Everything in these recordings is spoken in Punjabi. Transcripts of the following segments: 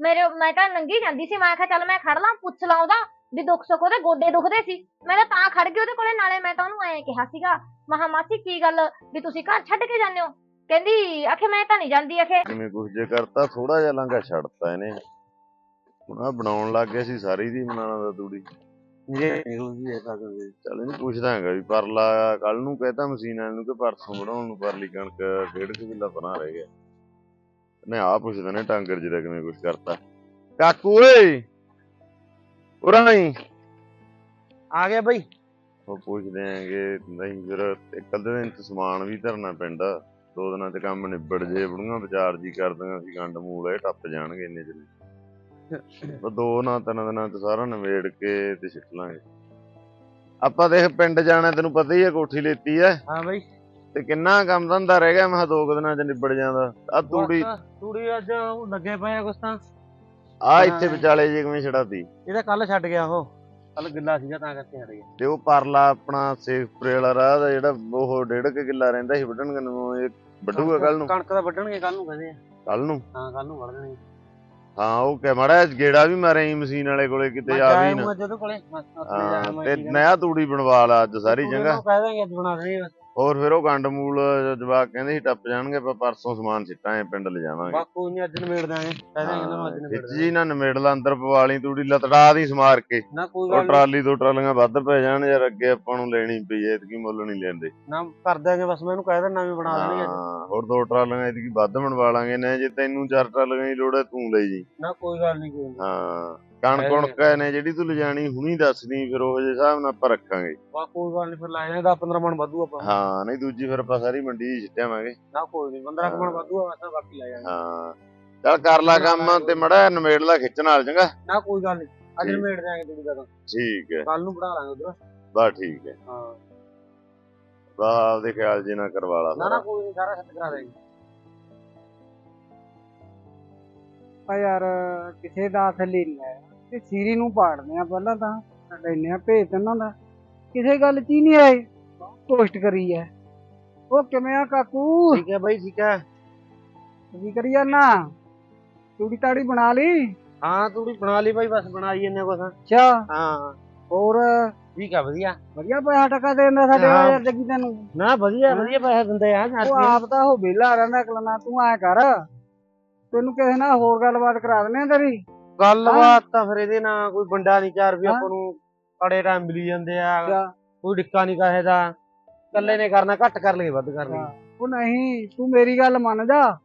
ਮੇਰੇ ਮੈਂ ਤਾਂ ਨੰਗੀ ਜਾਂਦੀ ਸੀ ਮੈਂ ਕਿਹਾ ਚੱਲ ਮੈਂ ਖੜ ਲਾਂ ਪੁੱਛ ਲਾਂ ਉਹਦਾ ਵੀ ਦੁੱਖ ਸੁੱਖ ਉਹਦੇ ਗੋਡੇ ਦੁਖਦੇ ਸੀ। ਮੈਂ ਤਾਂ ਤਾਂ ਖੜ ਗਈ ਉਹਦੇ ਕੋਲੇ ਨਾਲੇ ਮੈਂ ਤਾਂ ਉਹਨੂੰ ਐਂ ਕਿਹਾ ਸੀਗਾ ਮਹਾ ਮਾਸੀ ਕੀ ਗੱਲ ਵੀ ਤੁਸੀਂ ਘਰ ਛੱਡ ਕੇ ਜਾਂਦੇ ਹੋ? ਕਹਿੰਦੀ ਆਖੇ ਮੈਂ ਤਾਂ ਨਹੀਂ ਜਾਂਦੀ ਆਖੇ। ਜਿਵੇਂ ਕੁਝ ਜੇ ਕਰਤਾ ਥੋੜਾ ਜਿਹਾ ਲਾਂਘਾ ਛੱਡਤਾ ਇਹਨੇ। ਹੁਣ ਆਹ ਬਣਾਉਣ ਲੱਗ ਗਿਆ ਸੀ ਸਾਰੀ ਦੀ ਬਣਾਉਣਾ ਦਾ ਤੂੜੀ ਇਹ ਨਿਕਲਦੀ ਹੈ ਤਾਂ ਚੱਲ ਇਹਨੂੰ ਪੁੱਛਦਾ ਹੈਗਾ ਵੀ ਪਰਲਾ ਕੱਲ ਨੂੰ ਕਹਤਾ ਮਸ਼ੀਨ ਵਾਲੇ ਨੂੰ ਕਿ ਪਰਸੋਂ ਬਣਾਉਣ ਨੂੰ ਪਰਲੀ ਕਣਕ ਡੇਢ ਕੁ ਕਿੱਲਾ ਪਰਾਂ ਰਹਿ ਗਿਆ। ਨੇ ਆ ਪੁੱਛਦੇ ਨੇ ਟਾਂਗਰ ਜੀ ਦਾ ਕਿਵੇਂ ਕੁਝ ਕਰਤਾ। ਕਾਕੂ ਓਏ! ਉਰਾਂ ਹੀ। ਆ ਗਿਆ ਬਈ। ਉਹ ਪੁੱਛਦੇ ਆਂਗੇ ਨਹੀਂ ਫਿਰ ਇੱਕ ਅੱਧੇ ਦਿਨ ਚ ਸਮਾਨ ਵੀ ਧਰਨਾ ਪੈਂਦਾ। ਦੋ ਦਿਨਾਂ ਚ ਕੰਮ ਨਿਬੜ ਜੇ ਬੁੜੀਆਂ ਵਿਚਾਰ ਜੀ ਕਰਦੀਆਂ ਸੀ ਗੰਡ ਮੂਲ ਇਹ ਟੱਪ ਜਾਣਗੇ ਇੰਨੇ ਚ। ਉਹ ਦੋ ਨਾ ਤਿੰਨ ਦਿਨਾਂ ਚ ਸਾਰਾ ਨਵੇੜ ਕੇ ਤੇ ਸਿੱਟ ਲਾਂਗੇ। ਆਪਾਂ ਦੇਖ ਪਿੰਡ ਜਾਣਾ ਤੈਨੂੰ ਪਤਾ ਹੀ ਹੈ ਕੋਠੀ ਲੈਤੀ ਐ ਹਾਂ ਬਈ। ਤੇ ਕਿੰਨਾ ਕੰਮ ਧੰਦਾ ਰਹਿ ਗਿਆ ਮੈਂ ਕਿਹਾ ਦੋ ਕੁ ਦਿਨਾਂ ਚ ਨਿਬੜ ਜਾਂਦਾ। ਆ ਤੂੜੀ ਬਸ, ਤੂੜੀ ਅੱਜ ਉਹ ਲੱਗੇ ਪਏ ਆ ਕੁਛ ਤਾਂ। ਆ ਇੱਥੇ ਵਿਚਾਲੇ ਜੇ ਕਿਵੇਂ ਛੜਾਤੀ। ਇਹਦਾ ਕੱਲ ਛੱਡ ਗਿਆ ਉਹ। ਕੱਲ ਗਿੱਲਾ ਸੀਗਾ ਤਾਂ ਕਰਕੇ ਹਟ ਗਿਆ। ਤੇ ਉਹ ਪਰਲਾ ਆਪਣਾ ਸੇਖਪੁਰੇ ਵਾਲਾ ਰਾਹ ਦਾ ਜਿਹੜਾ ਉਹ ਡੇਢ ਕੁ ਕਿੱਲਾ ਰਹਿੰਦਾ ਸੀ ਵੱਢਣ ਨੂੰ ਇਹ ਵੱਢੂਗਾ ਕੱਲ ਨੂੰ? ਕਣਕ ਦਾ ਵੱਢਣਗੇ ਕੱਲ ਨੂੰ ਕਹਿੰਦੇ ਆ। ਕੱਲ ਨੂੰ? ਹਾਂ ਕੱਲ ਨੂੰ ਵੱਢ ਦੇਣਗੇ। ਹਾਂ ਉਹ ਕਹਿ ਮੜਾ ਗੇੜਾ ਵੀ ਮਾਰੇ ਮਸ਼ੀਨ ਵਾਲੇ ਕੋਲੇ ਕਿਤੇ ਆ ਵੀ ਨਾ। ਕੋਲੇ। ਹਾਂ ਤੇ ਨया ਤੂੜੀ ਬਣਵਾ ਲਾ ਅੱਜ ਸਾਰੀ ਜਗ੍ਹਾ। ਕਹਿ ਦਾਂਗੇ ਅੱਜ ਬਣਾ ਦੇਣੀ ਬਸ। ਹੋਰ ਫਿਰ ਉਹ ਗੰਡ ਮੂਲ ਜਵਾਕ ਕਹਿੰਦੇ ਸੀ ਟੱਪ ਜਾਣਗੇ ਆਪਾਂ ਪਰਸੋਂ ਸਮਾਨ ਸਿੱਟਾਂਗੇ ਪਿੰਡ ਲਿਜਾਵਾਂਗੇ ਬਸ ਕੋਈ ਨਹੀਂ ਅੱਜ ਨਿਬੇੜ ਦਾਂਗੇ ਕਹਿ ਦਾਂਗੇ ਨਾ ਅੱਜ ਨਿਬੇੜ ਜੀ ਨਾ ਨਮੇੜਲਾ ਅੰਦਰ ਪਵਾ ਲਈ ਤੂੜੀ ਲਤੜਾ ਦੀ ਸਮਾਰ ਕੇ। ਨਾ ਕੋਈ ਉਹ ਗੱਲ ਨੀ, ਟਰਾਲੀ ਦੋ ਟਰਾਲੀਆਂ ਵੱਧ ਪੈ ਜਾਣ ਯਾਰ ਅੱਗੇ ਆਪਾਂ ਨੂੰ ਲੈਣੀ ਪਈ ਐ ਇਤਕੀ ਮੁੱਲ ਨਹੀਂ ਲੈਂਦੇ। ਨਾ ਕਰ ਦਾਂਗੇ ਬਸ ਮੈਂ ਇਹਨੂੰ ਕਹਿ ਦਿੰਦਾ ਵੀ ਬਣਾ ਦੇਣੀ ਅੱਜ ਹਾਂ ਹੋਰ ਦੋ ਟਰਾਲੀਆਂ ਇਤਕੀ ਵੱਧ ਬਣਵਾ ਲਾਂਗੇ ਨਾ ਜੇ ਤੈਨੂੰ ਚਾਰ ਟਰਾਲੀਆਂ ਦੀ ਲੋੜ ਹੈ ਤੂੰ ਲਈ ਜੀ। ਨਾ ਕੋਈ ਗੱਲ ਨਹੀਂ ਕੋਈ ਨੀ। ਹਾਂ। ਕਣ ਕਹਿ ਕੁਣਕ ਨੇ ਜਿਹੜੀ ਤੂੰ ਲਿਜਾਣੀ ਹੁਣੀ ਦੱਸਦੀ ਫਿਰ ਉਹ ਜਿਹੇ ਹਿਸਾਬ ਨਾਲ ਆਪਾਂ ਰੱਖਾਂਗੇ। ਬਸ ਕੋਈ ਗੱਲ ਨਹੀਂ ਫਿਰ ਲੈ ਜਾਣੇ 10 15 ਮਣ ਵਾਧੂ ਆਪਾਂ। ਹਾਂ ਨਹੀਂ ਦੂਜੀ ਫਿਰ ਆਪਾਂ ਸਾਰੀ ਮੰਡੀ ਸਿੱਟਾਵਾਂਗੇ ਨਾ ਕੋਈ ਨਹੀਂ 15 ਮਣ ਵਾਧੂ ਆ ਬਸ ਬਾਕੀ ਲੈ ਜਾਣੇ ਹਾਂ ਚੱਲ ਕਰ ਲਾ ਕੰਮ ਤੇ ਮੜਾ ਨਵੇੜਲਾ ਖਿੱਚ ਨਾਲ ਚੰਗਾ? ਨਾ ਕੋਈ ਗੱਲ ਨਹੀਂ ਅੱਜ। ਨਿਬੇੜ ਦਾਂਗੇ ਤੂੜੀ ਦਾ ਠੀਕ ਹੈ। ਕੱਲ ਨੂੰ ਪੜਾ ਲਾਂਗੇ ਉਧਰ। ਬਸ ਠੀਕ ਹੈ। ਹਾਂ। ਬਸ ਆਪਦੇ ਖਿਆਲ ਜੇ ਨਾ ਕਰਵਾ ਲਾ ਨਾ ਨਾ ਕੋਈ ਨਹੀਂ ਸਾਰਾ ਸੈੱਟ ਕਰਾ ਦੇਂਗੇ। ਆ ਯਾਰ ਕਿਸੇ ਦਾ ਥੱਲੇ ਨਹੀਂ ਆਇਆ ਤੇ ਸੀਰੀ ਨੂੰ ਪਾੜਦੇ ਆ ਪਹਿਲਾਂ ਤਾਂ। ਲੈਨੇ ਆ ਭੇਤ ਇਹਨਾਂ ਦਾ। ਕਿਸੇ ਗੱਲ ਚ ਹੀ ਨਹੀਂ ਆਏ। ਪੋਸਟ ਕਰੀ ਐ। ਉਹ ਕਿਵੇਂ ਆ ਕਾਕੂ? ਠੀਕ ਹੈ ਬਾਈ ਠੀਕ ਹੈ ਕੀ ਕਰੀ ਜਾਨਾ? ਤੂੜੀ ਤਾੜੀ ਬਣਾ ਲਈ? ਹਾਂ ਤੂੜੀ ਬਣਾ ਲਈ ਬਾਈ ਬਸ ਬਣਾਈ ਜੰਨੇ ਕੁਛ। ਅੱਛਾ। ਹਾਂ। ਹੋਰ? ਠੀਕ ਆ ਵਧੀਆ। ਵਧੀਆ ਪੈਸਾ ਟਕਾ ਦੇਂਦਾ ਸਾਡੇ। ਵਾਲਾ ਯਾਰ ਜੱਗੀ ਤੈਨੂੰ? ਨਾ ਵਧੀਆ ਵਧੀਆ ਪੈਸੇ ਦਿੰਦੇ ਆ। ਉਹ ਆਪ ਤਾਂ ਉਹ ਵਿਹਲਾ ਰਹਿੰਦਾ ਕਲਨਾ ਤੂੰ ਐ ਕਰ। ਤੈਨੂੰ ਕਿਸੇ ਨਾਲ ਹੋਰ ਗੱਲਬਾਤ ਕਰਾ ਦਿੰਦੇ ਆ ਤੇਰੀ। ਗੱਲਬਾਤ ਤਾਂ ਫਿਰ ਇਹਦੇ ਨਾਲ ਕੋਈ ਬੰਦਾ ਨਹੀਂ ਚਾਰ ਵੀ ਹਾਂ। ਆਪਾਂ ਨੂੰ ਅੜੇ ਟਾਈਮ ਮਿਲੀ ਜਾਂਦੇ ਆ। ਅੱਛਾ। ਕੋਈ ਡਿੱਕਾ ਨਹੀਂ ਕਹੇ ਦਾ। ਇਕੱਲੇ ਨੇ ਕਰਨਾ ਘੱਟ ਕਰ ਲਈਏ ਵੱਧ ਕਰ ਲਈਏ। ਉਹ ਨਹੀਂ ਤੂੰ ਮੇਰੀ ਗੱਲ ਮੰਨ ਜਾ।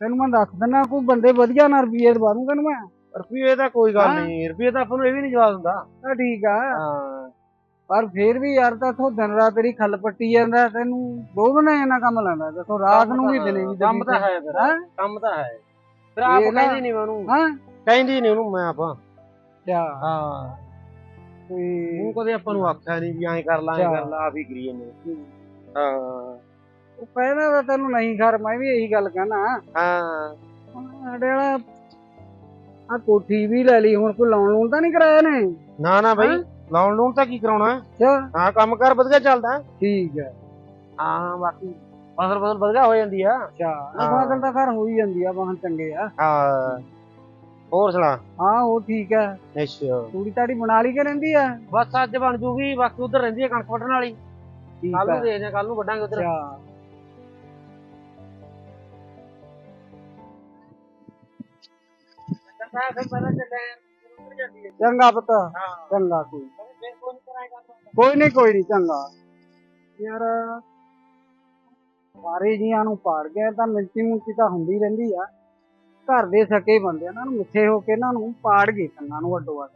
ਤੈਨੂੰ ਮੈਂ ਦੱਸ ਦਿੰਦਾ ਕੋਈ ਬੰਦੇ ਵਧੀਆ ਨਾਲ ਰੁਪਈਏ ਦਵਾ ਦੂੰ ਤੈਨੂੰ ਮੈਂ। ਰੁਪਈਏ ਤਾਂ ਕੋਈ ਗੱਲ ਹਾਂ। ਨਹੀਂ। ਰੁਪਈਏ ਤਾਂ ਆਪਾਂ ਨੂੰ ਇਹ ਵੀ ਨਹੀਂ ਜਵਾਬ ਦਿੰਦਾ। ਤਾਂ ਠੀਕ ਆ। ਹਾਂ। ਪਰ ਫੇਰ ਵੀ ਯਾਰ ਤਾਂ ਤੂੰ ਦਿਨ ਰਾਤ ਤੇਰੀ ਖੱਲ ਪੱਟੀ ਜਾਂਦਾ ਤੈਨੂੰ ਦੋ ਦਿਨ ਇਹਨਾਂ ਕੰਮ ਲੈਂਦਾ। ਤੇ ਰਾਤ ਨੂੰ ਵੀ ਦਿਨੇ ਵੀ ਕੰਮ ਤਾਂ ਹੈ ਫਿਰ? ਕੰਮ ਤਾਂ ਹੈ। ਫਿਰ ਆਪ ਇਹ ਨਾ- ਕਹਿੰਦੀ ਨਹੀਂ ਉਹਨੂੰ ਹਾਂ। ਕਹਿੰਦੀ ਨਹੀਂ ਉਹਨੂੰ ਮੈਂ ਆਪਾਂ। ਕਿਆ ਹਾਂ। ਤੇ ਉਹ ਕਦੇ ਆਪਾਂ ਨੂੰ ਆਖਿਆ ਨਹੀਂ ਵੀ ਐਂ ਕਰ ਲਾ ਐਂ ਅੱਛਾ। ਕਰ ਲਾ ਆਪ ਹੀ ਕਰੀ ਜਾਂਦੇ ਹਾਂ। ਉਹ ਪਹਿਲਾਂ ਤਾਂ ਤੈਨੂੰ ਨਹੀਂ ਕਰ ਮੈਂ ਵੀ ਇਹੀ ਗੱਲ ਕਹਿਣਾ। ਹਾਂ। ਸਾਡੇ ਵਾਲਾ ਆ ਕੋਠੀ ਵੀ ਲੈ ਲਈ ਹੁਣ ਕੋਈ ਲਾਉਣ ਲੂਣ ਤਾਂ ਨਹੀਂ ਕਰਾਇਆ ਨੇ? ਨਾ ਨਾ ਬਾਈ ਹਾਂ? ਲਾਉਣ ਲੂਣ ਤਾਂ ਕੀ ਕਰਾਉਣਾ? ਅੱਛਾ। ਹਾਂ ਕੰਮ ਕਰ ਵਧੀਆ ਚੱਲਦਾ। ਠੀਕ ਹੈ। ਹਾਂ ਬਾਕੀ ਫਸਲ ਫਸਲ ਵਧੀਆ ਹੋ ਜਾਂਦੀ ਆ। ਅੱਛਾ। ਹਾਂ। ਫਸਲ ਤਾਂ ਘਰ ਹੋਈ ਜਾਂਦੀ ਆ ਵਾਹਨ ਚੰਗੇ ਆ। ਹਾਂ। ਹੋਰ ਸੁਣਾ? ਹਾਂ ਉਹ ਠੀਕ ਹੈ। ਅੱਛਾ। ਤੂੜੀ ਤਾੜੀ ਬਣਾ ਲਈ ਕੇ ਰਹਿੰਦੀ ਆ ਬਸ ਅੱਜ ਬਣ ਜੂਗੀ ਬਾਕੀ ਉਧਰ ਰਹਿੰਦੀ ਹੈ ਕਣਕ ਵੱਢਣ ਵਾਲੀ। ਠੀਕ ਕੱਲ ਨੂੰ ਹੈ। ਦੇਖਦੇ ਕੱਲ ਨੂੰ ਵੱਢਾਂਗੇ ਉਧਰ। ਅੱਛਾ। ਚੰਗਾ ਪੁੱਤ। ਚੰਗਾ ਕੋਈ ਕੋਈ ਨਹੀਂ ਕੋਈ ਨਹੀਂ ਚੰਗਾ। ਯਾਰ ਸਾਰੇ ਜੀਆਂ ਨੂੰ ਪਾੜ ਗਿਆ ਤਾਂ ਮਿੰਟੀ ਮੁੰਟੀ ਤਾਂ ਹੁੰਦੀ ਰਹਿੰਦੀ ਆ। ਘਰ ਦੇ ਸਕੇ ਬੰਦੇ ਇਹਨਾਂ ਨੂੰ ਮਿੱਠੇ ਹੋ ਕੇ ਇਹਨਾਂ ਨੂੰ ਪਾੜ ਗਏ ਕੰਨਾਂ ਨੂੰ ਅੱਡੋ ਅੱਡ।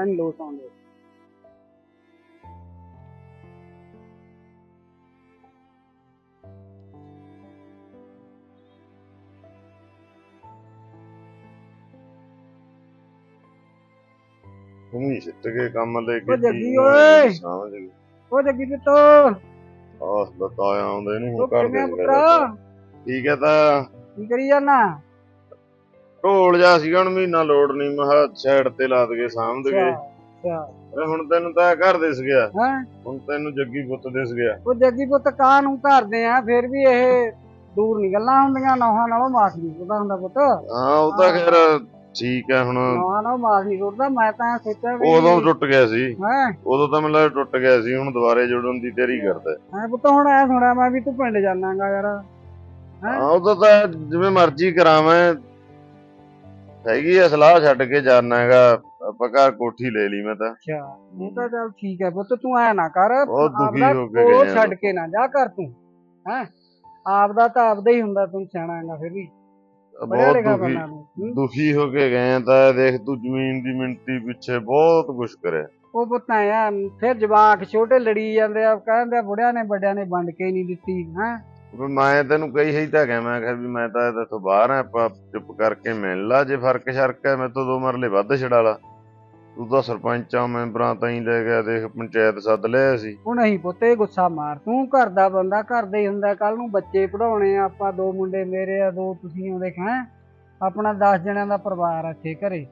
ਐਨ ਤੂੰ ਸਿੱਟ ਕੇ ਕੰਮ ਲੈ ਕੇ ਉਹ ਜੱਗੀ ਓਏ। ਸਮਝ ਗਈ ਉਹ ਜੱਗੀ ਪੁੱਤੋ। ਆਸ ਬਤਾਇਆ ਆਉਂਦੇ ਨੂੰ ਉਹ ਹੁਣ ਕਰ ਕਿਵੇਂ ਦੇ ਪੁੱਤਰਾ? ਠੀਕ ਹੈ ਤਾਂ ਕੀ ਕਰੀ ਜਾਨਾ? ਢੋਲ ਜਾ ਸੀਗਾ ਹੁਣ ਮਹੀਨਾ ਲੋੜ ਨਹੀਂ ਮਹਾ ਸਾਈਡ ਤੇ ਲਾ ਦਗੇ ਸਾਂਭ ਦਗੇ ਅੱਛਾ। ਅਰੇ ਹੁਣ ਤੈਨੂੰ ਤਾਂ ਘਰ ਦਿਸ ਗਿਆ। ਹੈ? ਹੁਣ ਤੈਨੂੰ ਜੱਗੀ ਪੁੱਤ ਦਿਸ ਗਿਆ। ਉਹ ਜੱਗੀ ਪੁੱਤ ਕਾਂ ਨੂੰ ਧਰਦੇ ਆ? ਫਿਰ ਵੀ ਇਹ ਦੂਰ ਨਹੀਂ ਗੱਲਾਂ ਹੁੰਦੀਆਂ ਨੌਹਾਂ ਨਾਲੋਂ ਮਾਸ ਨਹੀਂ ਉਹਦਾ ਹੁੰਦਾ ਪੁੱਤ। ਹਾਂ ਉਹ ਤਾਂ ਖੈਰ ਠੀਕ ਹੈ ਹੁਣ। ਨੌਹਾਂ ਨਾਲੋਂ ਮਾਸ ਨਹੀਂ ਟੁੱਟਦਾ ਮੈਂ ਤਾਂ ਸੋਚਿਆ ਵੀ ਉਦੋਂ ਟੁੱਟ ਗਿਆ ਸੀ। ਹੈ? ਉਦੋਂ ਤਾਂ ਮੈਨੂੰ ਲੱਗਦਾ ਟੁੱਟ ਗਿਆ ਸੀ ਹੁਣ ਦੁਬਾਰੇ ਜੁੜਨ ਦੀ ਤਿਆਰੀ ਕਰਦਾ। ਮੈਂ ਪੁੱਤ ਹੁਣ ਐ ਸੁਣਿਆ ਮੈਂ ਵੀ ਤੂੰ ਪਿੰਡ ਜਾਣਾਗਾ ਯਾਰ। ਹੈਂ? ਉਦੋਂ ਤਾਂ ਜਿਵੇਂ ਮਰਜ਼ੀ ਕਰਾਵਾਂ। ਹੈਗੀ ਆ ਸਲਾਹ ਛੱਡ ਕੇ ਜਾਣਾ ਹੈਗਾ। ਆਪਾਂ ਘਰ ਕੋਠੀ ਲੈ ਲਈ ਮੈਂ ਤਾਂ। ਅੱਛਾ ਉਹ ਤਾਂ ਚੱਲ ਠੀਕ ਹੈ ਪੁੱਤ ਤੂੰ ਐ ਨਾ ਕਰ। ਬਹੁਤ ਦੁਖੀ ਆਪਦਾ ਹੋ ਕੇ ਕੋਲ ਗਏ ਆ। ਛੱਡ ਕੇ ਨਾ ਜਾ ਕਰ ਤੂੰ ਹੈ। ਆਪਦਾ ਤਾਂ ਆਪਦਾ ਹੀ ਹੁੰਦਾ ਤੂੰ ਸਿਆਣਾ ਹੈਗਾ ਫਿਰ ਵੀ। ਬਹੁਤ ਲਿਖਿਆ ਦੁਖੀ ਬੰਦਾ ਤੂੰ ਹੂੰ? ਦੁਖੀ ਹੋ ਕੇ ਗਏ ਆ ਤਾਂ ਦੇਖ ਤੂੰ ਜ਼ਮੀਨ ਦੀ ਮਿੰਟੀ ਪਿੱਛੇ ਬਹੁਤ ਕੁਛ ਕਰਿਆ। ਉਹ ਪੁੱਤਾਂ ਆ ਫਿਰ ਜਵਾਕ ਛੋਟੇ ਲੜੀ ਜਾਂਦੇ ਆ ਕਹਿੰਦੇ ਆ ਬੁੜਿਆਂ ਨੇ ਵੱਡਿਆਂ ਨੇ ਵੰਡ ਕੇ ਨਹੀਂ ਦਿੱਤੀ ਹੈ। ਵੀ ਮੈਂ ਤੈਨੂੰ ਕਹੀ ਹੀ ਤਾਂ ਗਿਆ ਮੈਂ ਕਿਹਾ ਵੀ ਮੈਂ ਤਾਂ ਇੱਥੋਂ ਬਾਹਰ ਆ ਆਪਾਂ ਚੁੱਪ ਕਰਕੇ ਮਿਲ ਲਾ ਜੇ ਫ਼ਰਕ ਸ਼ਰਕ ਹੈ ਮੈਂ ਤੋਂ ਦੋ ਮਰਲੇ ਵੱਧ ਛਡਾ ਲਾ। ਤੂੰ ਤਾਂ ਸਰਪੰਚਾਂ ਮੈਂਬਰਾਂ ਤਾਈਂ ਲੈ ਗਿਆ ਦੇਖ ਪੰਚਾਇਤ ਸੱਦ ਲਿਆ ਸੀ। ਉਹ ਨਹੀਂ ਪੁੱਤੇ ਗੁੱਸਾ ਮਾਰ ਤੂੰ ਘਰ ਦਾ ਬੰਦਾ ਘਰ ਦਾ ਹੀ ਹੁੰਦਾ ਕੱਲ ਨੂੰ ਬੱਚੇ ਪੜਾਉਣੇ ਆ ਆਪਾਂ ਦੋ ਮੁੰਡੇ ਮੇਰੇ ਆ ਦੋ ਤੁਸੀਂ ਆਉਂਦੇ ਹੈ ਆਪਣਾ 10 ਜਣਿਆਂ ਦਾ ਪਰਿਵਾਰ ਆ ਇੱਥੇ ਘਰੇ।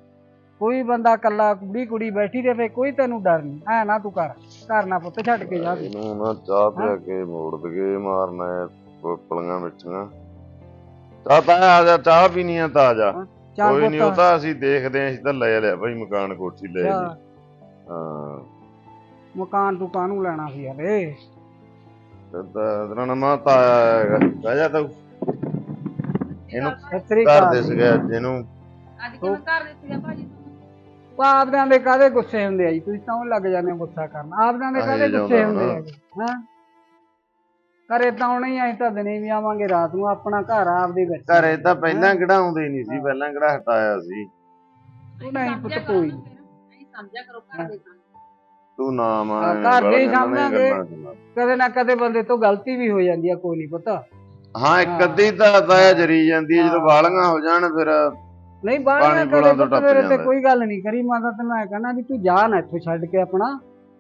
ਕੋਈ ਬੰਦਾ ਕੱਲਾ ਕੁੜੀ ਕੁੜੀ ਬੈਠੀ ਰਹੇ ਕੋਈ ਤੈਨੂੰ ਡਰ ਨਹੀਂ। ਐ ਨਾ ਤੂੰ ਕਰ ਘਰ ਨਾ ਪੁੱਤ ਛੱਡ ਕੇ ਜਾ ਤੂੰ। ਇਹਨੂੰ ਨਾ ਚਾਹ ਪਿਆ ਕੇ ਮੋੜ ਦਗੇ ਮਾਰਨਾ ਹੈ। ਪਲੀਆਂ ਮਿੱਠੀਆਂ ਚਾਹ ਤਾਂ ਆ ਜਾ ਚਾਹ ਪੀਣੀ ਆ ਤਾਂ ਆ ਜਾ ਚੱਲ ਕੋਈ ਨਹੀਂ ਉਹ ਪੁੱਤ ਤਾਂ ਅਸੀਂ ਦੇਖਦੇ ਆਂ ਅਸੀਂ ਤਾਂ ਲੈ ਲਿਆ। ਭਾਈ ਮਕਾਨ ਕੋਠੀ ਲੈ ਲਈ ਜਾ, ਹਾਂ। ਮਕਾਨ ਤੂੰ ਕਾਹਨੂੰ ਲੈਣਾ ਸੀ ਹਲੇ? ਤੇਰਾ ਨਾਮ ਤਾਂ ਆਇਆ ਹੈਗਾ ਜਾ ਤੂੰ। ਇਹਨੂੰ ਸਤਿ ਸ੍ਰੀ ਘਰ ਦੇ ਸਗਿਆ ਜਿਹਨੂੰ ਅੱਜ ਕਿਵੇਂ ਘਰ ਦਿੱਤੀ ਆ ਭਾਜੀ ਤੁਹਾਨੂੰ ਆਪਦਿਆਂ ਦੇ ਕਾਹਦੇ ਗੁੱਸੇ ਹੁੰਦੇ ਆ ਜੀ? ਤੁਸੀਂ ਤਾਂ ਉਹ ਲੱਗ ਜਾਂਦੇ ਹੋ ਗੁੱਸਾ ਕਰਨ। ਆਪਦਿਆਂ ਦੇ ਆਹੀ ਕਾਹਦੇ ਗੁੱਸੇ ਜਾਂਦਾ ਹੁੰਦੇ ਆ ਹਾਂ? ਘਰੇ ਤਾਂ ਆਉਣਾ ਹੀ ਅਸੀਂ ਤਾਂ ਦਿਨੇ ਵੀ ਆਵਾਂਗੇ ਰਾਤ ਨੂੰ ਆਪਣਾ ਘਰ ਆ ਆਪਦੇ ਵਿੱਚ ਘਰੇ ਤਾਂ ਪਹਿਲਾਂ ਕਿਹੜਾ ਆਉਂਦੇ ਨਹੀਂ ਸੀ ਪਹਿਲਾਂ ਕਿਹੜਾ ਹਟਾਇਆ ਸੀ ਉਹ ਨਹੀਂ ਪੁੱਤ ਸਮਝਿਆ ਕਰੋ ਕੋਈ ਨਾ ਫਿਰ, ਨਹੀਂ ਸਮਝਿਆ ਕਰੋ ਘਰ ਦੇ ਕੰਮ ਤੂੰ ਨਾ ਮਾਂ ਘਰ ਦੇ ਹੀ ਸਾਂਭਾਂਗੇ। ਕਦੇ ਨਾ ਕਦੇ ਬੰਦੇ ਤੋਂ ਗਲਤੀ ਵੀ ਹੋ ਜਾਂਦੀ ਆ ਕੋਈ ਨਹੀਂ ਪਤਾ ਹਾਂ ਇੱਕ ਹਾਂ। ਅੱਧੀ ਤਾਂ ਤਾਂ ਜਰੀ ਜਾਂਦੀ ਹੈ ਜਦੋਂ ਹਾਂ। ਵਾਲੀਆਂ ਹੋ ਜਾਣ ਫਿਰ ਨਹੀਂ ਬਾਹਰ ਪਾਣੀ ਕਦੇ ਪੁਲਾਂ ਤੋਂ ਪੁੱਤ ਟੱਪ ਮੇਰੇ ਤੇ ਜਾਂਦਾ। ਕੋਈ ਗੱਲ ਨਹੀਂ ਕਰੀ ਮੈਂ ਤਾਂ ਤੈਨੂੰ ਐ ਕਹਿਣਾ ਵੀ ਤੂੰ ਜਾ ਨਾ ਇੱਥੋਂ ਛੱਡ ਕੇ ਆਪਣਾ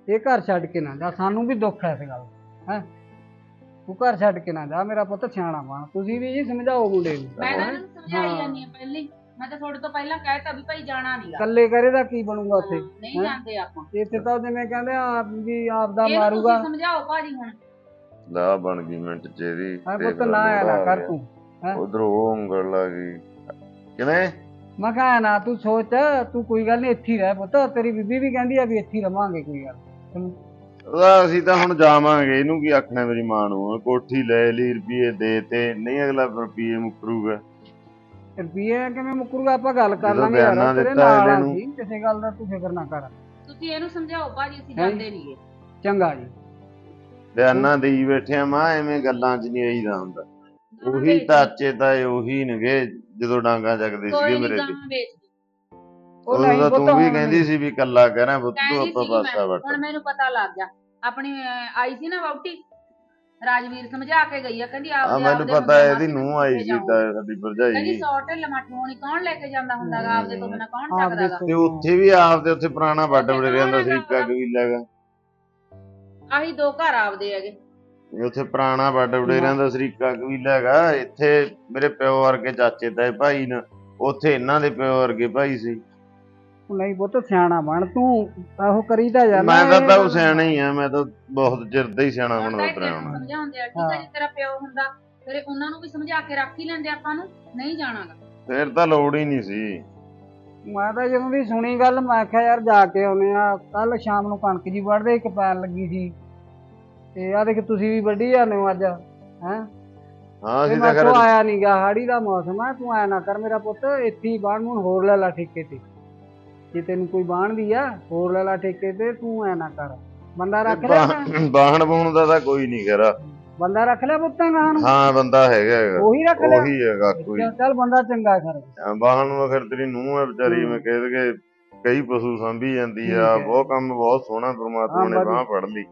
ਇਹ ਘਰ ਛੱਡ ਕੇ ਨਾ ਜਾ ਸਾਨੂੰ ਵੀ ਦੁੱਖ ਹੈ ਇਸ ਗੱਲ ਦਾ ਹੈ ਤੂੰ ਘਰ ਛੱਡ ਕੇ ਨਾ ਜਾ ਮੇਰਾ ਪੁੱਤ ਸਿਆਣਾ ਵਾ। ਤੁਸੀਂ ਵੀ ਜੀ ਸਮਝਾਓ ਮੁੰਡੇ ਨੂੰ। ਮੈਂ ਤਾਂ ਇਹਨਾਂ ਸਮਝਾਈ। ਜਾਂਦੀ ਆ ਪਹਿਲੇ। ਮੈਂ ਤਾਂ ਤੁਹਾਡੇ ਤੋਂ ਪਹਿਲਾਂ ਕਹਿਤਾ ਵੀ ਭਾਈ ਜਾਣਾ ਨਹੀਂਗਾ ਇਕੱਲੇ ਕਰੇ ਦਾ ਕੀ ਬਣੂਗਾ ਉੱਥੇ? ਨਹੀਂ ਹੈਂ? ਜਾਂਦੇ ਆਪਾਂ। ਇੱਥੇ ਤਾਂ ਜਿਵੇਂ ਕਹਿੰਦੇ ਆ ਵੀ ਆਪਦਾ ਇਹਨੂੰ ਮਾਰੂਗਾ ਤੁਸੀਂ ਸਮਝਾਓ ਭਾਜੀ ਹੁਣ। ਲਾ ਬਣ ਗਈ ਮਿੰਟ ਚ ਇਹਦੀ। ਹਾਂ ਪੁੱਤ ਨਾ ਆਇਆ ਨਾ ਕਰ ਤੂੰ। ਉਧਰ ਉਹ ਉਂਗਲ ਲਾ ਗਈ। ਕਿਵੇਂ? ਮੈਂ ਕਿਹਾ ਨਾ ਤੂੰ ਸੋਚ ਤੂੰ ਕੋਈ ਗੱਲ ਨਹੀਂ ਇੱਥੇ ਹੀ ਰਹਿ ਪੁੱਤ। ਤੇਰੀ ਬੀਬੀ ਵੀ ਕਹਿੰਦੀ ਆ ਵੀ ਇੱਥੇ ਹੀ ਰਵਾਂਗੇ ਕੋਈ ਗੱਲ। ਉਹਦਾ ਅਸੀਂ ਤਾਂ ਹੁਣ ਜਾਵਾਂਗੇ ਇਹਨੂੰ ਕੀ ਆਖਣਾ ਮੇਰੀ ਮਾਂ ਨੂੰ? ਕੋਠੀ ਲੈ ਲਈ ਰੁਪਏ ਦੇ ਤੇ। ਨਹੀਂ ਅਗਲਾ ਰੁਪਏ ਮੁਕਰੂਗਾ। ਰੁਪਈਏ ਕਿਵੇਂ ਮੁੱਕਰੂਗਾ? ਆਪਾਂ ਗੱਲ ਕਰ ਜਦੋਂ ਲਾਂਗੇ ਯਾਰ ਤੇਰੇ ਦਿੱਤਾ ਨਾਲ ਇਹਨੂੰ। ਅਸੀਂ, ਕਿਸੇ ਗੱਲ ਦਾ ਤੂੰ ਫਿਕਰ ਨਾ ਕਰ। ਤੁਸੀਂ ਇਹਨੂੰ ਸਮਝਾਓ ਭਾਜੀ ਅਸੀਂ ਹੈਂ? ਜਾਂਦੇ ਨਹੀਂਗੇ। ਚੰਗਾ ਜੀ। ਬਿਆਨਾ ਦੇਈ ਬੈਠੇ ਆ ਮਾਂ ਐਵੇਂ ਗੱਲਾਂ 'ਚ ਨਹੀਂ ਆਈਦਾ ਹੁੰਦਾ। ਉਹੀ ਤਾਚੇ ਤਾਏ ਉਹੀ ਨਗੇ ਜਦੋਂ ਡਾਂਗਾ ਚੱਕਦੇ ਕੋਈ ਸੀਗੇ ਨਹੀਂ ਮੇਰੇ ਗਾਂ ਤੇ ਵੇਚ ਉਹ ਉਦੋਂ ਤਾਂ ਪੁੱਤ ਤੂੰ ਵੀ ਹੁਣ ਕਹਿੰਦੀ ਸੀ ਵੀ ਕੱਲਾ ਕਰਾਂ ਬੁੱਤ ਕਹਿੰਦੀ ਆਪਾਂ ਪਾਸਾ ਮੈਂ ਵਟ। ਹੁਣ ਮੈਨੂੰ ਪਤਾ ਲੱਗ ਗਿਆ। ਆਪਣੀ ਅਹ, ਆਈ ਸੀ ਨਾ ਵਹੁਟੀ ਰਾਜਵੀਰ ਸਮਝਾ ਕੇ ਗਈ ਆ ਕਹਿੰਦੀ ਆ ਆਪਦੇ ਮੈਨੂੰ ਆਪਦੇ ਪਤਾ ਹੁੰਦੇ ਇਹਦੀ ਨੂੰਹ ਆਈ ਸੀ। ਤਾਂ ਸਾਡੀ ਭਰਜਾਈ ਕਹਿੰਦੀ ਜੀ। ਸੌ ਢਿੱਲ ਮੱਠ ਹੋਣੀ ਕੌਣ ਲੈ ਕੇ ਜਾਂਦਾ ਹੁੰਦਾਗਾ ਆਪਦੇ ਤੋਂ ਬਿਨਾ ਕੌਣ ਆਪਦੇ ਚੱਕਦਾਗਾ ਤੋਂ- ਤੇ ਉੱਥੇ ਵੀ ਆਪਦੇ ਉੱਥੇ ਪੁਰਾਣਾ ਵੱਡ ਵੜੇ ਰਹਿੰਦਾ ਸੀ ਇੱਕਾ ਕਬੀਲਾ ਗਾ। ਆਹੀ ਦੋ ਘਰ ਆਪਦੇ ਹੈਗੇ। ਉੱਥੇ ਪੁਰਾਣਾ ਵੱਡ ਵੜੇ ਰਹਿੰਦਾ ਸਰੀਕਾ ਕਬੀਲਾ ਹੈਗਾ ਇੱਥੇ ਮੇਰੇ ਪਿਓ ਵਰਗੇ ਚਾਚੇ ਤਾਏ ਭਾਈ ਨੇ ਉੱਥੇ ਇਹਨਾਂ ਦੇ ਪਿਓ ਵਰਗੇ ਭਾਈ ਸੀ। ਉਹ ਨਹੀਂ ਪੁੱਤ ਸਿਆਣਾ ਬਣ ਤੂੰ। ਆਹੋ ਕਰੀਦਾ ਯਾਰ ਮੈਂ ਤਾਂ ਤਾਂ ਉਹ ਸਿਆਣਾ ਹੀ ਆ ਮੈਂ ਤਾਂ ਬਹੁਤ ਚਿਰ ਦਾ ਹੀ ਸਿਆਣਾ ਬਣਦਾ ਤਰਿਆ ਹੁਣ। ਸਮਝਾਉਂਦੇ ਆ ਠੀਕ ਹੈ। ਜੀ ਤੇਰਾ ਪਿਓ ਹੁੰਦਾ ਫਿਰ ਉਹਨਾਂ ਨੂੰ ਵੀ ਸਮਝਾ ਕੇ ਰੱਖ ਹੀ ਲੈਂਦੇ ਆਪਾਂ ਨੂੰ ਨਹੀਂ ਜਾਣਾਗਾ। ਫੇਰ ਤਾਂ ਲੋੜ ਹੀ ਨਹੀਂ ਸੀ। ਮੈਂ ਤਾਂ ਜਦੋਂ ਦੀ ਸੁਣੀ ਗੱਲ ਮੈਂ ਕਿਹਾ ਯਾਰ ਜਾ ਕੇ ਆਉਨੇ ਆ ਕੱਲ ਸ਼ਾਮ ਨੂੰ ਕਣਕ ਜੀ ਵੜਦੇ ਇੱਕ ਪੈਣ ਲੱਗੀ ਸੀ। ਤੇ ਆ ਦੇਖ ਤੁਸੀਂ ਵੀ ਵੱਢੀ ਜਾਂਦੇ ਹੋ ਅੱਜ ਹੈ? ਹਾਂ ਅਸੀਂ ਤਾਂ ਕਰ ਆਇਆ ਨਹੀਂਗਾ ਹਾੜੀ ਦਾ ਮੌਸਮ ਆ ਤੂੰ ਆਇਆ ਨਾ ਕਰ ਮੇਰਾ ਪੁੱਤ ਇੱਥੇ ਹੀ ਬਾਣ ਨੂੰ ਹੋਰ ਲੈ ਲਾ ਠੇਕੇ ਤੇ। ਜੇ ਤੈਨੂੰ ਕੋਈ ਬਾਣਦੀ ਆ ਹੋਰ ਲੈ ਲਾ ਠੇਕੇ ਤੇ ਤੂੰ ਐ ਨਾ ਕਰ। ਬੰਦਾ ਰੱਖ ਲਿਆ ਮੈਂ? ਬਾਹਣ ਬੂਣ ਦਾ ਤਾਂ ਕੋਈ ਨਹੀਂ ਕਰਾ। ਬੰਦਾ ਰੱਖ ਲਿਆ ਪੁੱਤਾਂ ਗਾਂ ਨੂੰ? ਹਾਂ ਬੰਦਾ ਹੈਗਾ ਹੈਗਾ। ਉਹੀ ਰੱਖ ਲਿਆ? ਉਹੀ ਹੈਗਾ ਕੋਈ। ਚੱਲ ਬੰਦਾ ਚੰਗਾ ਕਰ। ਬਾਹਣ ਨੂੰ ਫਿਰ ਤੇਰੀ ਨੂੰਹ ਹੈ ਵਿਚਾਰੀ ਮੈਂ ਕਹਿ ਦਗੇ ਕਈ ਪਸ਼ੂ ਸੰਭੀ ਜਾਂਦੀ ਠੀਕ ਆ ਹੈ। ਬਹੁਤ ਕੰਮ ਬਹੁਤ ਸੋਹਣਾ ਪ੍ਰਮਾਤਮਾ ਹਾਂ, ਨੇ ਵਧੀਆ। ਬਾਹ ਫੜ ਲਈ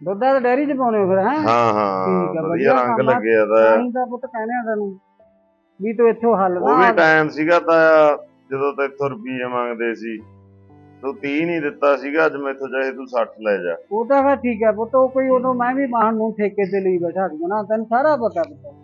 ਦੁੱਧਾ ਤਾਂ ਡੈਰੀ ਚ ਪਾਉਣੇ ਹੋ ਫਿਰ ਹੈ? ਹਾਂ ਹਾਂ ਆ, ਵਧੀਆ ਵਧੀਆ ਰੰਗ ਕੰਮ ਆ। ਲੱਗਿਆ ਦਾ ਪੁੱਤ ਕਹਿੰਦੇ ਆ ਤੈਨੂੰ। ਵੀ ਤੂੰ ਇੱਥੋਂ ਹੱਲ ਉਹ ਵੀ ਨਾ ਟਾਈਮ ਸੀਗਾ ਤਾਂ ਜਦੋਂ ਤੇ ਇੱਥੋਂ ਰੁਪਈਏ ਮੰਗਦੇ ਸੀ ਤੂੰ 30 ਨਹੀਂ ਦਿੱਤਾ ਸੀਗਾ ਅੱਜ ਮੈਥੋਂ ਚਾਹੇ ਤੂੰ 60 ਲੈ ਜਾ। ਉਹ ਤਾਂ ਫਿਰ ਠੀਕ ਹੈ ਪੁੱਤ ਉਹ ਕੋਈ ਉਦੋਂ ਮੈਂ ਵੀ ਬਾਹਣ ਨੂੰ ਠੇਕੇ ਤੇ ਲਈ ਬੈਠਾ ਸੀ ਨਾ ਤੈਨੂੰ ਸਾਰਾ ਪਤਾ ਪੁੱਤ।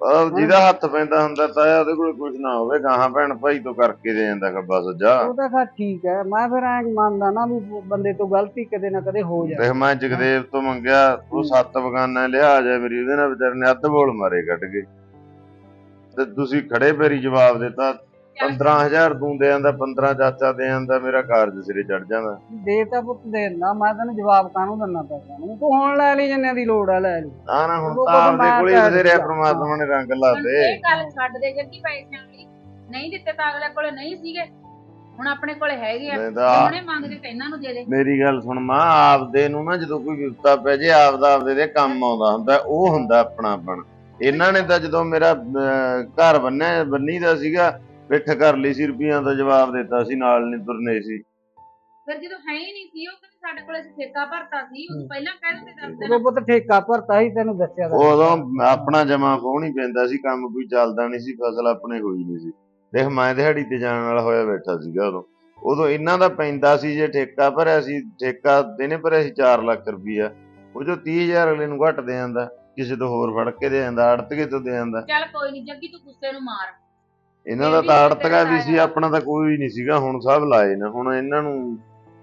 ਆਹ ਜਿਹਦਾ ਹੱਥ ਪੈਂਦਾ ਹੁੰਦਾ ਤਾਂ ਉਹਦੇ ਕੋਲ ਕੁਝ ਨਾ ਹੋਵੇ ਗਾਹਾਂ ਭੈਣ ਭਾਈ ਤੋਂ ਕਰਕੇ ਦੇ ਜਾਂਦਾ ਖੱਬਾ ਸੱਜਾ। ਉਹ ਤਾਂ ਖਾ ਠੀਕ ਹੈ ਮੈਂ ਫਿਰ ਐਂ ਮੰਨਦਾ ਨਾ ਵੀ ਬੰਦੇ ਤੋਂ ਗਲਤੀ ਕਦੇ ਨਾ ਕਦੇ ਹੋ ਜਾਏ। ਦੇਖ ਮੈਂ ਜਗਦੇਵ ਤੋਂ ਮੰਗਿਆ ਉਹ ਸੱਤ ਬਗਾਨਾ ਲਿਆ ਜਾ ਮੇਰੀ ਉਹਦੇ ਨਾਲ ਵਿਚਾਰੇ ਨੇ ਅੱਧ ਬੋਲ ਮਾਰੇ ਕੱਢ ਕੇ। ਤੇ ਤੁਸੀਂ ਖੜੇ ਪੈਰੀ ਜਵਾਬ ਦਿੱਤਾ 15000 ਤੂੰ ਦੇ ਆਂਦਾ 15 ਚਾਚਾ ਦੇ ਆਂਦਾ ਮੇਰਾ ਕਾਰਜ ਸਿਰੇ ਚੜ ਜਾਂਦਾ। ਦੇ ਤਾਂ ਪੁੱਤ ਦੇ ਦਿੰਦਾ ਮੈਂ ਤੈਨੂੰ ਜਵਾਬ ਕਾਹਨੂੰ ਦਿੰਨਾ ਪੈਸਾ ਨੂੰ ਤੂੰ ਹੁਣ ਲੈ ਲਈ ਜਿੰਨਿਆਂ ਦੀ ਲੋੜ ਆ ਲੈ ਲਈ। ਆ ਨਾ ਹੁਣ ਤਾਂ ਆਪਦੇ ਕੋਲੇ ਕਹਿ ਬਥੇਰੇ। ਪ੍ਰਮਾਤਮਾ ਨੇ ਰੰਗ ਲਾਤੇ ਇਹ ਗੱਲ ਛੱਡ ਦੇ ਜੱਗੀ ਪੈਸਿਆਂ ਦੀ ਨਹੀਂ ਦਿੱਤੇ ਤਾਂ ਅਗਲੇ ਕੋਲੇ ਨਹੀਂ ਸੀਗੇ। ਹੁਣ ਆਪਣੇ ਕੋਲੇ ਹੈਗੇ ਆ। ਉਹਨੇ ਮੰਗਦੇ ਤਾਂ ਇਹਨਾਂ ਨੂੰ ਦੇ ਦੇ। ਮੇਰੀ ਗੱਲ ਸੁਣ ਮਾਂ ਆਪਦੇ ਨੂੰ ਨਾ ਜਦੋਂ ਕੋਈ ਵਿਪਤਾ ਪੈ ਜੇ ਆਪਦਾ ਆਪਦੇ ਦੇ ਕੰਮ ਆਉਂਦਾ ਹੁੰਦਾ ਉਹ ਹੁੰਦਾ ਆਪਣਾਪਣ ਇਹਨਾਂ ਨੇ ਤਾਂ ਜਦੋਂ ਮੇਰਾ ਘਰ ਬੰਨਿਆ ਬੰਨੀ ਦਾ ਸੀਗਾ ਪਿੱਠ ਕਰ ਲਈ ਸੀ ਰੁਪਈਆਂ ਦਾ ਜਵਾਬ ਦਿੱਤਾ ਸੀ ਨਾਲ ਨਹੀਂ ਤੁਰਨੇ ਸੀ। ਫਿਰ ਜਦੋਂ ਹੈ ਹੀ ਨਹੀਂ ਸੀ ਉਹ ਕਹਿੰਦੇ ਸਾਡੇ ਕੋਲੇ ਅਸੀਂ ਠੇਕਾ ਭਰਤਾ ਸੀ ਉਹ ਪਹਿਲਾਂ ਕਹਿ ਦਿੰਦੇ ਦੱਸ ਉਦੋਂ ਦੇਣਾ ਪੁੱਤ ਠੇਕਾ ਭਰਤਾ ਸੀ ਤੈਨੂੰ ਦੱਸਿਆ ਤਾਂ ਉਦੋਂ ਆਪਣਾ ਜਮਾ ਹੀ ਪੈਂਦਾ ਸੀ ਕੰਮ ਕੋਈ ਚੱਲਦਾ ਨਹੀਂ ਸੀ ਫਸਲ ਆਪਣੇ ਹੋਈ ਨਹੀਂ ਸੀ। ਦੇਖ ਮੈਂ ਦਿਹਾੜੀ ਤੇ ਜਾਣ ਵਾਲਾ ਹੋਇਆ ਬੈਠਾ ਸੀਗਾ ਉਦੋਂ। ਉਦੋਂ ਇਹਨਾਂ ਦਾ ਪੈਂਦਾ ਸੀ ਜੇ ਠੇਕਾ ਭਰਿਆ ਸੀ ਠੇਕਾ ਦੇਨੇ ਭਰਿਆ ਸੀ 4 ਲੱਖ ਰੁਪਈਆ। ਉਹ ਜੋ 30000 ਅਗਲੇ ਨੂੰ ਘੱਟ ਦੇ ਜਾਂਦਾ ਕਿਸੇ ਤੋਂ ਹੋਰ ਫੜ ਕੇ ਦੇ ਜਾਂਦਾ ਅੜਤਕੇ ਤੋਂ ਦੇ ਜਾਂਦਾ ਚੱਲ ਕੋਈ ਨਹੀਂ ਜੱਗੀ ਤੂੰ ਗੁੱਸੇ ਨੂੰ ਮਾਰ। ਇਹਨਾਂ ਦਾ ਤਾਂ ਅੜਤਕਾ ਵੀ ਸੀ ਆਪਣਾ ਤਾਂ ਕੋਈ ਨਹੀਂ ਸੀਗਾ ਹੁਣ ਸਭ ਲਾਏ ਨੇ ਹੁਣ ਇਹਨਾਂ ਨੂੰ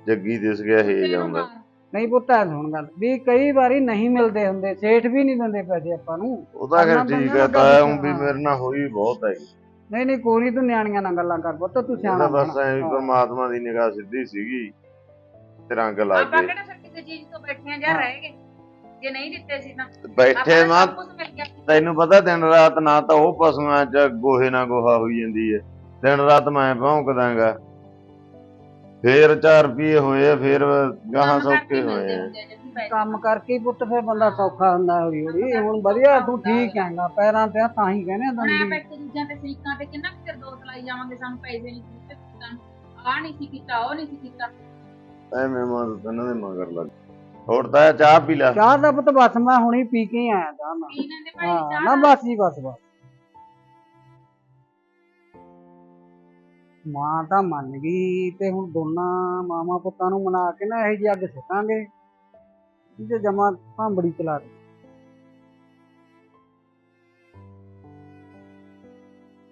ਜੱਗੀ ਦਿਸ ਗਿਆ ਆਉਂਦਾ ਮਾਰ। ਨਹੀਂ ਪੁੱਤ ਐ ਸੁਣ ਗੱਲ ਵੀ ਕਈ ਵਾਰੀ ਨਹੀਂ ਮਿਲਦੇ ਹੁੰਦੇ ਸੇਠ ਵੀ ਨਹੀਂ ਦਿੰਦੇ ਪੈਸੇ ਆਪਾਂ ਨੂੰ ਉਹ ਤਾਂ ਫਿਰ ਠੀਕ ਹੈ ਤਾਂ ਉਹ ਵੀ। ਮੇਰੇ ਨਾਲ ਹੋਈ ਬਹੁਤ ਹੈ ਨਹੀਂ ਨਹੀਂ ਕੋਈ ਤੂੰ ਨਿਆਣੀਆਂ ਨਾਲ ਗੱਲਾਂ ਕਰ ਪੁੱਤ ਤੂੰ ਸਿਆਣਾ ਬਸ। ਐ ਹਾਂ। ਪਰਮਾਤਮਾ ਦੀ ਨਿਗਾਹ ਸਿੱਧੀ ਸੀਗੀ ਤੇ ਰੰਗ ਲੱਗ ਆਪਾਂ ਗਏ ਕਿਹੜਾ ਫਿਰ ਕਿਸੇ ਚੀਜ਼ ਤੋਂ ਬੈਠੇ ਆ ਜਾਂ ਹਾਂ। ਰਹਿ ਗਏ ਜੇ ਨਹੀਂ ਦਿੱਤੇ ਸੀ ਤਾਂ। ਬੈਠੇ ਮਾਂ ਸਭ ਕੁਝ ਮਿਲ ਗਿਆ। ਤੈਨੂੰ ਪਤਾ ਦਿਨ ਰਾਤ ਨਾ ਤਾਂ ਉਹ ਪਸ਼ੂਆਂ ਚ ਗੋਹੇ ਨਾਲ ਗੋਹਾ ਹੋਈ ਜਾਂਦੀ ਹੈ ਦਿਨ ਰਾਤ ਮੈਂ ਭੌਂਕਦਾਗਾ ਫੇਰ 4 ਰੁਪਏ ਹੋਏ ਆ, ਫੇਰ ਗਾਹਾਂ ਕੰਮ ਕਰਕੇ ਸੌਕੇ ਮਿਲਦੇ ਹੋਏ ਆ। ਹੁੰਦੇ ਆ ਜੱਗੀ ਪੈਸੇ। ਕੰਮ ਕਰਕੇ ਹੀ ਪੁੱਤ ਫਿਰ ਬੰਦਾ ਸੌਖਾ ਹੁੰਦਾ ਹੌਲੀ ਹੌਲੀ। ਹੁਣ ਵਧੀਆ ਤੂੰ ਠੀਕ ਹੈਗਾ ਪੈਰਾਂ ਤੇ ਆ, ਤਾਂ ਹੀ ਕਹਿੰਦੇ ਆ ਹੁਣ ਦੰਦੀ। ਇੱਕ ਦੂਜਿਆਂ ਤੇ ਸਰੀਕਾਂ ਤੇ ਕਿੰਨਾ ਕੁ ਚਿਰ ਦੋਸ਼ ਲਾਈ ਜਾਵਾਂਗੇ ਸਾਨੂੰ ਪੈਸੇ ਨਹੀਂ ਦਿੱਤੇ। ਆ ਨਹੀਂ ਸੀ ਕੀਤਾ ਉਹ ਨਹੀਂ ਸੀ ਕੀਤਾ। ਐਵੇਂ ਮਾਂ ਇਹਨਾਂ ਦੇ ਮਗਰ ਲੱਗ। ਹੋਰ ਤਾਂ ਚਾਹ ਪੀ ਲੈ। ਚਾਹ ਦਾ ਪੁੱਤ ਬਸ ਮੈਂ ਹੁਣੀ ਪੀ ਕੇ ਆਇਆ ਚਾਹ ਭਾਈ ਹਾਂ ਨਾ। ਬਸ ਜੀ ਬਸ ਬਸ। ਮਾਂ ਤਾਂ ਮੰਨ ਗਈ ਤੇ ਹੁਣ ਦੋਨਾਂ ਮਾਮਾ ਪੁੱਤਾਂ ਨੂੰ ਮਨਾ ਕੇ ਨਾ ਇਹ ਜਿਹੀ ਅੱਗ ਸਿੱਟਾਂਗੇ। ਜੇ ਜਮਾ ਭਾਂਬੜੀ ਚਲਾ ਦੇ